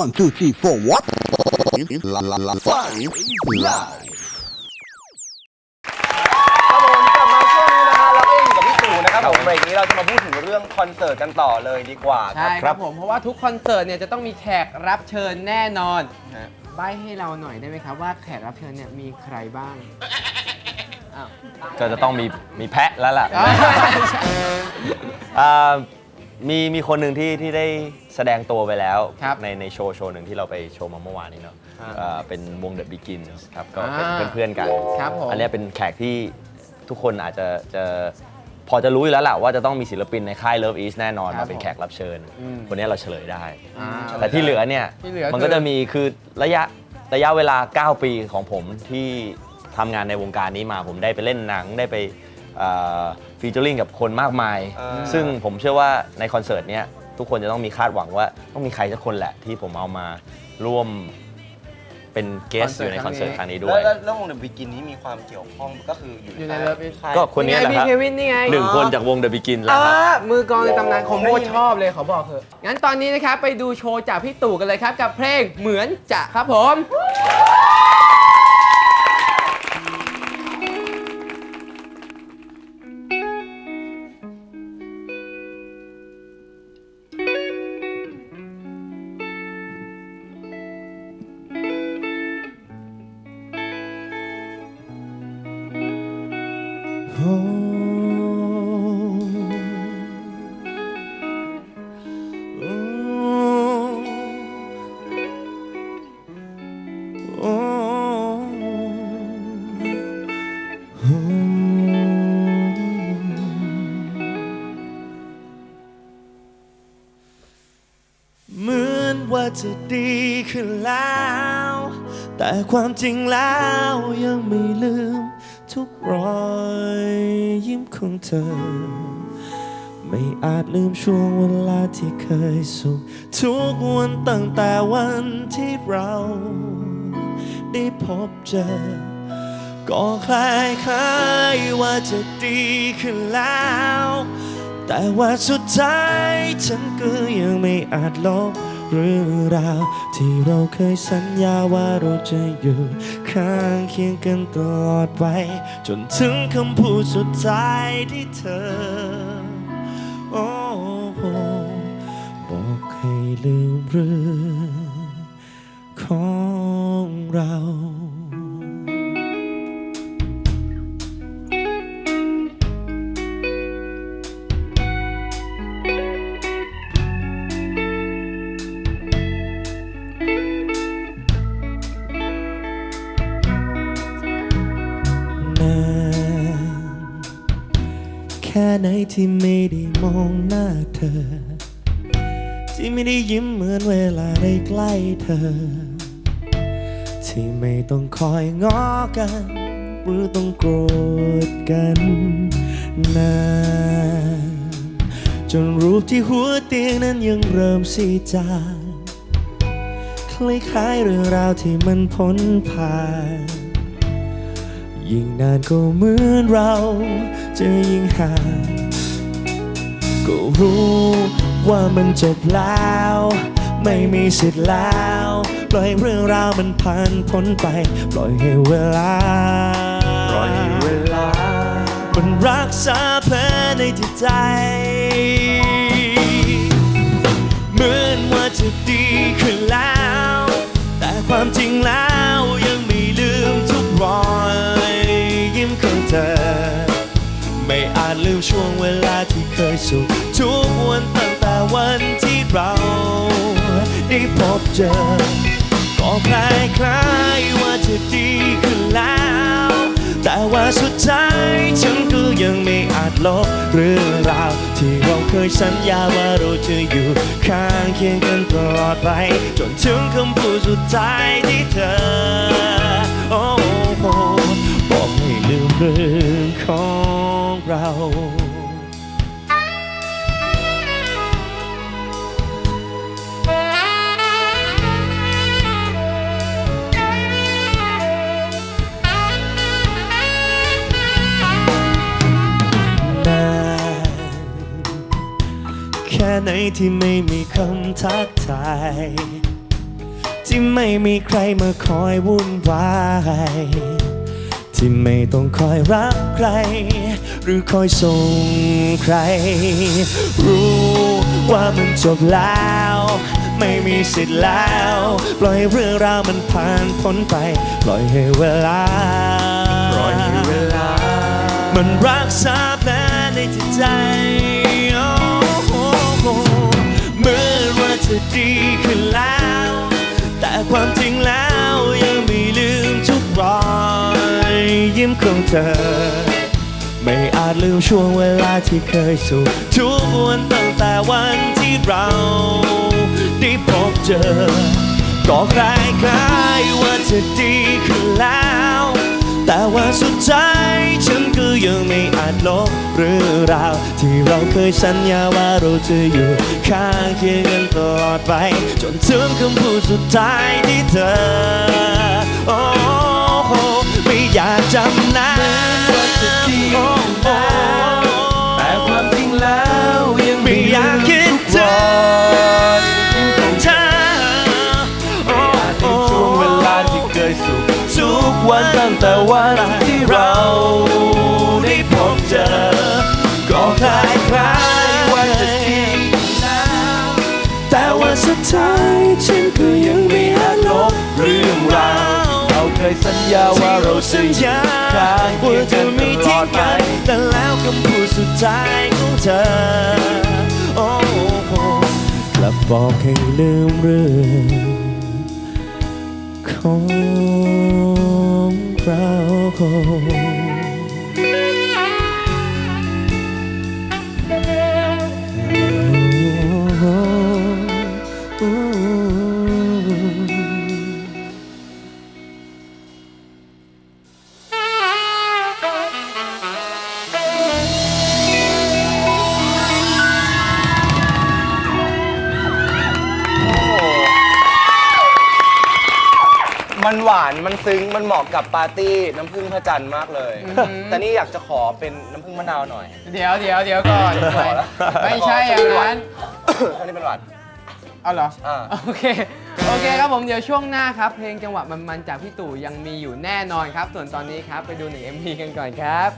One, two, three, four, what? La la la five live. ครับผมกลับมาช่วงนี้นะฮะเราก็ยังอยู่กับพี่ตู่นะครับผมเบรกนี้เราจะมาพูดถึงเรื่องคอนเสิร์ตกันต่อเลยดีกว่าใช่ครับผม เพราะว่าทุกคอนเสิร์ตเนี่ยจะต้องมีแขกรับเชิญแน่นอน ฮะใบให้เราหน่อยได้ไหมครับว่าแขกรับเชิญเนี่ยมีใครบ้างอ้าวก็จะต้องมีมีแพะแล้วล่ะอ้าวอ่า มีมีคนหนึ่งที่ที่ได้แสดงตัวไปแล้ว ครับในในโชว์โชว์หนึ่งที่เราไปโชว์มาเมื่อวานนี้เนาะอ่าอ่าเป็นวง The Begins ครับก็เป็นอ่าเป็นเพื่อนกัน ครับผมอันเนี้ยเป็นแขกที่ทุกคนอาจจะจะพอจะรู้อยู่แล้วแหละว่าจะต้องมีศิลปินในค่าย Love East แน่นอนครับมาเป็นแขกรับเชิญ อืมคนเนี้ยเราเฉลยได้ อ่า แต่ที่เหลือเนี่ยที่เหลือมันคือก็จะมีคือระยะระยะเวลา 9 ปีของผมที่ทำงานในวงการนี้มาผมได้ไปเล่นหนังได้ไป ฟีเจอริงกับคนมากมาย อ่า ซึ่งผมเชื่อว่าในคอนเสิร์ตเนี้ยทุกคนจะต้องมีคาดหวังว่าต้องมีใครสักคนแหละที่ผมเอามาร่วมเป็นเกสอยู่ในคอนเสิร์ตครั้งนี้ด้แล้ววย แล้วแล้ววงเดอะบิกินนี้มีความเกี่ยวข้องก็คืออยู่อยู่ในค่ายเลิฟอีสค่ายก็คนนี้แหละนี่คไงรับพี่เควินนี่ไงหนึ่งคนจากวง The Begin แล้วอ่าครับมือกลองในตำนานของโมชอบเลยขอบอกเถอะงั้นตอนนี้นะครับไปดูโชว์จากพี่ตู่กันเลยครับ กับเพลงเหมือนจะครับผม เว่าจะดีขึ้นแล้ว แต่ความจริงแล้วยังไม่ลืม ทุกรอยยิ้มของเธอ ไม่อาจลืมช่วงเวลาที่เคยสุขทุกวันตั้งแต่วันที่เรา ได้พบเจอ ก็คล้ายคล้ายว่าจะดีขึ้นแล้ว แต่ว่าสุดท้ายฉันก็ยังไม่อาจลบ เรื่องราว ที่เราเคยสัญญาว่าเราจะอยู่ข้างเคียงกันตลอดไป จนถึงคำพูดสุดท้ายที่เธอ โอ้โหบอกให้ลืมเรื่องของเรา ค่ไหนที่ไม่ได้มองหน้าเธอ ที่ไม่ได้ยิ้มเหมือนเวลาได้ใกล้เธอ ที่ไม่ต้องคอยง้อกัน หรือต้องโกรธกันนานจนรูปที่หัวเตียงนั้นยังเริ่มสีจางคล้ายๆเรื่องราวที่มันพ้นผ่าน ยิ่งนานก็เหมือนเราจะยิ่งห่างก็รู้ว่ามันจบแล้ว ไม่มีสิทธิ์แล้ว ปล่อยเรื่องราวมันผ่านพ้นไป ปล่อยให้เวลา ปล่อยให้เวลา มันรักษาแผลในจิตใจ เหมือนว่าจะดีขึ้นแล้ว เธอ ไม่อาจลืมช่วงเวลาที่เคยสุขทุกวันตั้งแต่วันที่เราได้พบเจอ ก็คล้ายคล้ายๆว่าจะดีขึ้นแล้ว แต่ว่าสุดท้ายฉันก็ยังไม่อาจลบเรื่องราว ที่เราเคยสัญญาว่าเราจะอยู่ข้างเคียงกันตลอดไป จนถึงคำพูดสุดท้ายที่เธอ โอ้ มืองของเรานานแค่ไหนที่ไม่มีคำทักทาย ที่ไม่มีใครมาคอยวุ่นวาย ที่ไม่ต้องคอยรับใคร หรือคอยส่งใคร รู้ว่ามันจบแล้ว ไม่มีสิทธิ์แล้ว ปล่อยเรื่องราวมันผ่านพ้นไป ปล่อยให้เวลา ปล่อยให้เวลา มันรักษาแผลในจิตใจเหมือนว่าจะดีขึ้นแล้ว แต่ความจริงแล้ว ยิ้มของเธอ ไม่อาจลืมช่วงเวลาที่เคยสุขทุกวันตั้งแต่วันที่เราได้พบเจอ ก็คล้ายคล้ายว่าจะดีขึ้นแล้ว แต่ว่าสุดท้ายฉันก็ยังไม่อาจลบเรื่องราว ที่เราเคยสัญญาว่าเราจะอยู่ข้างเคียงกันตลอดไป จนถึงคำพูดสุดท้ายที่เธอ สุขทุกวันตั้งแต่วันที่เราได้พบเจอ ก็คล้ายคล้ายว่าจะดีแล้วแต่ว่าสุดท้ายฉันก็ยังไม่อาจลบเรื่องราวเราเคยสัญญาว่าเราจะอยู่ข้างเคียงกันตลอดไปแต่แล้วคำพูดสุดท้ายของเธอโอ้กลับบอกให้ลืมเรื่อง ของเรา มันหวานมันซึ้งมันเหมาะกับปาร์ตี้น้ำผึ้งพระจันทร์มากเลย แต่นี่อยากจะขอเป็นน้ำผึ้งมะนาวหน่อย เดี๋ยวเดี๋ยวเดี๋ยวก่อนขอแล้วไม่ใช่อย่างนั้นอันนี้เป็นหวาน เอาเหรออ่า โอเค โอเคครับผมเดี๋ยวช่วงหน้าครับ เพลงจังหวะมันๆจากพี่ตู่ยังมีอยู่แน่นอนครับ ส่วนตอนนี้ครับไปดูหนึ่ง MV กันก่อนครับ